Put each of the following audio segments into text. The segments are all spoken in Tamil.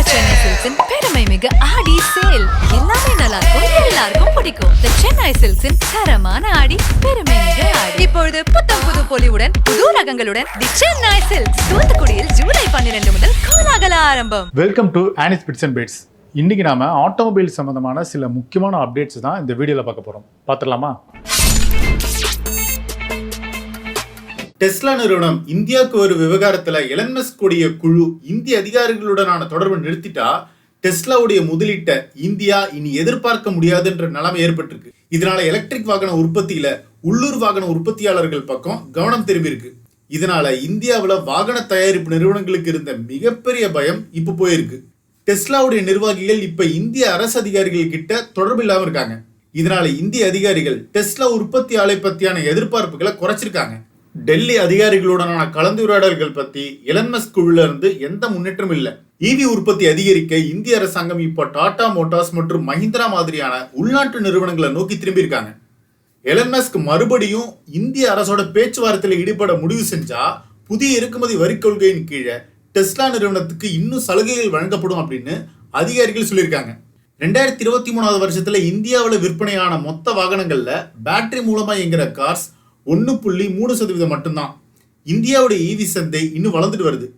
நம்ம சென்னை சில்க்ஸின் பெருமை மிகு ஆடி சேல். எல்லாமே நல்லா இருக்கும் எல்லாருக்கும் பிடிக்கும். The சென்னை சில்க்ஸின் தரமான ஆடி பெருமை மிக ஆடி. இப்பொழுது புத்தம் புது பொலிவுடன் புது ரகங்களுடன் தி சென்னை சில்க்ஸ். தூத்துக்குடியில் ஜூலை பன்னிரண்டு முதல் கோலாகல ஆரம்பம். Welcome to Annie's bits and bits இன்னைக்கு நாம ஆட்டோமொபைல் சம்பந்தமான சில முக்கியமான அப்டேட்ஸ் தான் இந்த வீடியோவில் பார்க்க போறோம். பார்த்துடலாமா? டெஸ்லா நிறுவனம் இந்தியாவுக்கு ஒரு விவகாரத்தில் எலன்மஸ் கூடிய குழு இந்திய அதிகாரிகளுடனான தொடர்பை நிறுத்திட்டா டெஸ்லாவுடைய முதலீட்டை இந்தியா இனி எதிர்பார்க்க முடியாதுன்ற நிலைமை ஏற்பட்டிருக்கு. இதனால எலக்ட்ரிக் வாகன உற்பத்தியில உள்ளூர் வாகன உற்பத்தியாளர்கள் பக்கம் கவனம் திரும்பியிருக்கு. இதனால இந்தியாவில் வாகன தயாரிப்பு நிறுவனங்களுக்கு இருந்த மிகப்பெரிய பயம் இப்ப போயிருக்கு. டெஸ்லாவுடைய நிர்வாகிகள் இப்ப இந்திய அரசு அதிகாரிகள் கிட்ட தொடர்பு இல்லாம இருக்காங்க. இதனால இந்திய அதிகாரிகள் டெஸ்லா உற்பத்தி ஆலை பத்தியான எதிர்பார்ப்புகளை குறைச்சிருக்காங்க. டெல்லி அதிகாரிகளுடனான கலந்துரையாடல்கள் பத்தி எலன்மஸ் குழுல எந்த முன்னேற்றமும் இல்லை. ஈவி உற்பத்தி அதிகரிக்க இந்திய அரசாங்கம் இப்போ டாடா மோட்டார்ஸ் மற்றும் மஹிந்திரா மாதிரியான உள்நாட்டு நிறுவனங்களை நோக்கி திரும்பியிருக்காங்க. எலன்மஸ்க் மறுபடியும் இந்திய அரசோட பேச்சுவார்த்தையில் ஈடுபட முடிவு செஞ்சா புதிய இறக்குமதி வரி கொள்கையின் கீழே டெஸ்லா நிறுவனத்துக்கு இன்னும் சலுகைகள் வழங்கப்படும் அப்படின்னு அதிகாரிகள் சொல்லியிருக்காங்க. ரெண்டாயிரத்தி இருபத்தி மூணாவது வருஷத்துல இந்தியாவில் விற்பனையான மொத்த வாகனங்கள்ல பேட்டரி மூலமா இயங்குற கார்ஸ் ஒன்று புள்ளி மூணு சதவீதம் மட்டும்தான். இந்தியாவுடைய ஈவி சந்தை இன்னும் வளர்ந்துட்டு வருது.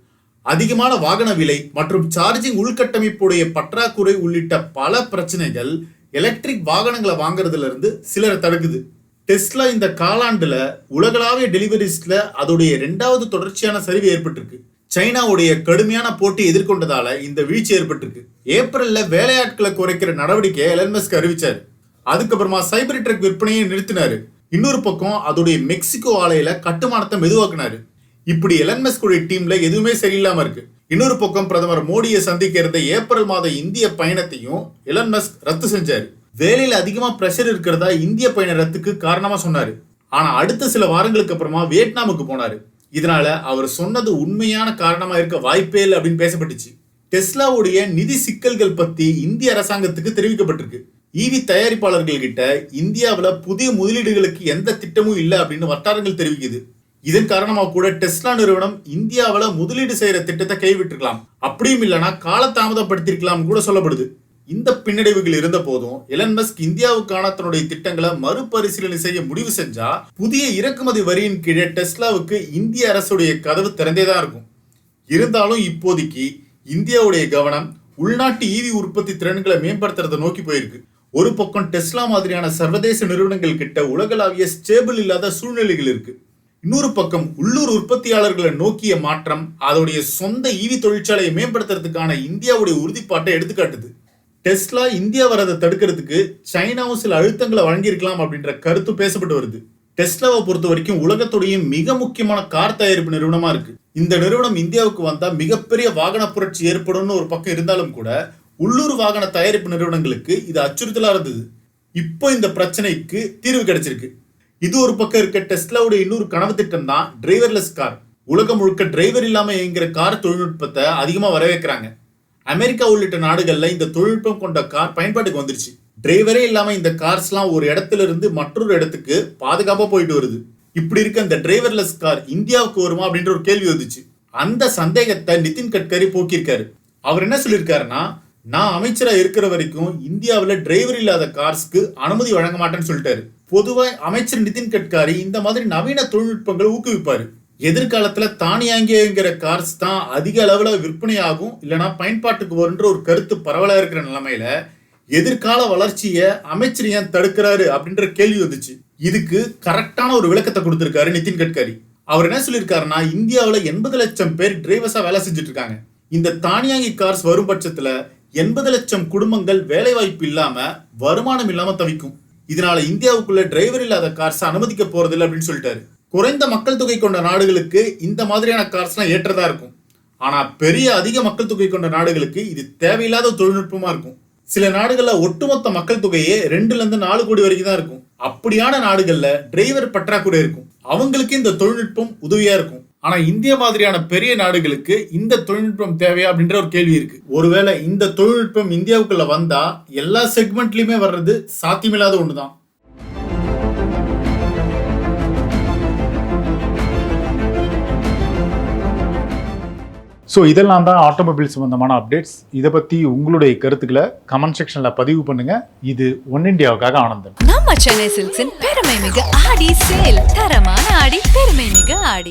அதிகமான வாகன விலை மற்றும் சார்ஜிங் உள்கட்டமைப்புடைய பற்றாக்குறை உள்ளிட்ட பல பிரச்சனைகள் எலக்ட்ரிக் வாகனங்களை வாங்குறதுல இருந்து சிலரை தடுக்குது. டெஸ்லா இந்த காலாண்டுல உலகளாவிய டெலிவரிஸ்ல அதோடைய ரெண்டாவது தொடர்ச்சியான சரிவு ஏற்பட்டிருக்கு. சைனாவுடைய கடுமையான போட்டி எதிர்கொண்டதால இந்த வீழ்ச்சி ஏற்பட்டிருக்கு. ஏப்ரல்ல வேலையாட்களை குறைக்கிற நடவடிக்கையை எலன்மஸ்க் அறிவிச்சார். அதுக்கப்புறமா சைபர் ட்ரக் விற்பனையை நிறுத்தினாரு. இன்னொரு பக்கம் அதோடைய மெக்சிகோ ஆலையில கட்டுமானத்தை மெதுவாக்குனாரு. இப்படி எலன்மஸ்க் டீம்ல எதுவுமே சரியில்லாம இருக்கு. இன்னொரு பக்கம் பிரதமர் மோடியை சந்திக்க இருந்த ஏப்ரல் மாத இந்திய பயணத்தையும் எலன்மஸ்க் ரத்து செஞ்சாரு. வேலையில அதிகமா பிரஷர் இருக்கிறதா இந்திய பயண ரத்துக்கு காரணமா சொன்னாரு. ஆனா அடுத்த சில வாரங்களுக்கு அப்புறமா வியட்நாமுக்கு போனாரு. இதனால அவர் சொன்னது உண்மையான காரணமா இருக்க வாய்ப்பே இல்லை அப்படின்னு பேசப்பட்டுச்சு. டெஸ்லாவுடைய நிதி சிக்கல்கள் பத்தி இந்திய அரசாங்கத்துக்கு தெரிவிக்கப்பட்டிருக்கு. ஈவி தயாரிப்பாளர்கள் கிட்ட புதிய முதலீடுகளுக்கு எந்த திட்டமும் இல்லை அப்படின்னு வட்டாரங்கள் தெரிவிக்குது. இதன் காரணமாக கூட டெஸ்லா நிறுவனம் இந்தியாவில் முதலீடு செய்யற திட்டத்தை கைவிட்டிருக்கலாம். அப்படியும் இல்லைன்னா காலதாமதப்படுத்திருக்கலாம் கூட சொல்லப்படுது. இந்த பின்னடைவுகள் இருந்த போதும் எலன் மஸ்க் இந்தியாவுக்கான தன்னுடைய திட்டங்களை மறுபரிசீலனை செய்ய முடிவு செஞ்சா புதிய இறக்குமதி வரியின் கீழே டெஸ்லாவுக்கு இந்திய அரசுடைய கதவு திறந்தே தான் இருக்கும். இருந்தாலும் இப்போதைக்கு இந்தியாவுடைய கவனம் உள்நாட்டு ஈவி உற்பத்தி திறன்களை மேம்படுத்துறதை நோக்கி போயிருக்கு. ஒரு பக்கம் டெஸ்லா மாதிரியான சர்வதேச நிறுவனங்கள் கிட்ட உலகளாவிய ஸ்டேபிள் இல்லாத சூழ்நிலைகள் இருக்கு. இன்னொரு பக்கம் உள்ளூர் உற்பத்தியாளர்களை நோக்கிய மாற்றம் அதோடைய சொந்த ஈவி தொழிற்சாலையை மேம்படுத்துறதுக்கான இந்தியாவுடைய உறுதிப்பாட்டை எடுத்துக்காட்டுது. டெஸ்லா இந்தியா வரதை தடுக்கிறதுக்கு சைனாவும் சில அழுத்தங்களை வழங்கியிருக்கலாம் அப்படின்ற கருத்து பேசப்பட்டு வருது. டெஸ்லாவை பொறுத்த வரைக்கும் உலகத்துடைய மிக முக்கியமான கார் தயாரிப்பு நிறுவனமா இருக்கு. இந்த நிறுவனம் இந்தியாவுக்கு வந்தா மிகப்பெரிய வாகன புரட்சி ஏற்படும்னு ஒரு பக்கம் இருந்தாலும் கூட உள்ளூர் வாகன தயாரிப்பு நிறுவனங்களுக்கு இது அச்சுறுத்தலாக இருந்தது. இப்போ இந்த பிரச்சனைக்கு தீர்வு கிடைச்சிருக்கு. இது ஒரு பக்கம் இருக்க டெஸ்லாவுடைய இன்னொரு கனவு திட்டம் தான் டிரைவர்லெஸ் கார். உலகம் முழுக்க டிரைவர் இல்லாமல் இயங்குற கார் தொழில்நுட்பத்தை அதிகமாக வரவேற்கிறாங்க. அமெரிக்கா உள்ளிட்ட நாடுகளில் இந்த தொழில்நுட்பம் கொண்ட கார் பயன்பாட்டுக்கு வந்துருச்சு. டிரைவரே இல்லாமல் இந்த கார்ஸ்லாம் ஒரு இடத்துல இருந்து மற்றொரு இடத்துக்கு பாதுகாப்பாக போயிட்டு வருது. இப்படி இருக்க இந்த டிரைவர்லெஸ் கார் இந்தியாவுக்கு வருமா அப்படின்ற ஒரு கேள்வி வந்துச்சு. அந்த சந்தேகத்தை நிதின் கட்கரி போக்கியிருக்காரு. அவர் என்ன சொல்லியிருக்காருன்னா நான் அமைச்சராக இருக்கிற வரைக்கும் இந்தியாவில் டிரைவர் இல்லாத கார்ஸ்க்கு அனுமதி வழங்க மாட்டேன்னு சொல்லிட்டாரு. பொதுவாக அமைச்சர் நிதின் கட்காரி இந்த மாதிரி நவீன தொழில்நுட்பங்களை ஊக்குவிப்பார். எதிர்காலத்தில் தானியாங்கிங்கிற கார்ஸ் தான் அதிக அளவில் விற்பனை ஆகும் இல்லைன்னா பயன்பாட்டுக்கு வருன்ற ஒரு கருத்து பரவலாக இருக்கிற நிலமையில எதிர்கால வளர்ச்சியை அமைச்சர் ஏன் தடுக்கிறாரு அப்படின்ற கேள்வி வந்துச்சு. இதுக்கு கரெக்டான ஒரு விளக்கத்தை கொடுத்துருக்காரு நிதின் கட்காரி. அவர் என்ன சொல்லியிருக்காருன்னா இந்தியாவில் எண்பது லட்சம் பேர் டிரைவர்ஸாக வேலை செஞ்சுட்டு இருக்காங்க. இந்த தானியாங்கி கார்ஸ் வரும் பட்சத்தில் எண்பது லட்சம் குடும்பங்கள் வேலைவாய்ப்பு இல்லாம வருமானம் இல்லாம தவிக்கும். இதனால இந்தியாவுக்குள்ள டிரைவர் இல்லாத கார்ஸ் அனுமதிக்க போறதில்லை அப்படின்னு சொல்லிட்டாரு. குறைந்த மக்கள் தொகை கொண்ட நாடுகளுக்கு இந்த மாதிரியான கார்ஸ்லாம் ஏற்றதா இருக்கும். ஆனா பெரிய அதிக மக்கள் தொகை கொண்ட நாடுகளுக்கு இது தேவையில்லாத தொழில்நுட்பமா இருக்கும். சில நாடுகள்ல ஒட்டுமொத்த மக்கள் தொகையே ரெண்டுல இருந்து நாலு கோடி வரைக்கும் தான் இருக்கும். அப்படியான நாடுகள்ல டிரைவர் பற்றாக்குறை இருக்கும். அவங்களுக்கு இந்த தொழில்நுட்பம் உதவியா இருக்கும். ஆனா இந்திய மாதிரியான பெரிய நாடுகளுக்கு இந்த தொழில்நுட்பம் தேவையா அப்படின்ற ஒரு கேள்வி இருக்கு. ஒருவேளை இந்த தொழில்நுட்பம் இந்தியாவுக்குள்ள வந்தா எல்லா செக்மெண்ட்லயுமே வர்றது சாத்தியமில்லாத ஒண்ணுதான். ஸோ இதெல்லாம் தான் ஆட்டோமொபைல் சம்பந்தமான அப்டேட்ஸ் இதை பற்றி உங்களுடைய கருத்துக்களை கமெண்ட் செக்ஷனில் பதிவு பண்ணுங்க. இது ஒன் இந்தியாவுக்காக ஆனந்தன். நம்ம சென்னை சில்க்ஸின் பெருமை மிகு ஆடி சேல். தரமான ஆடி பெருமை மிகு ஆடி.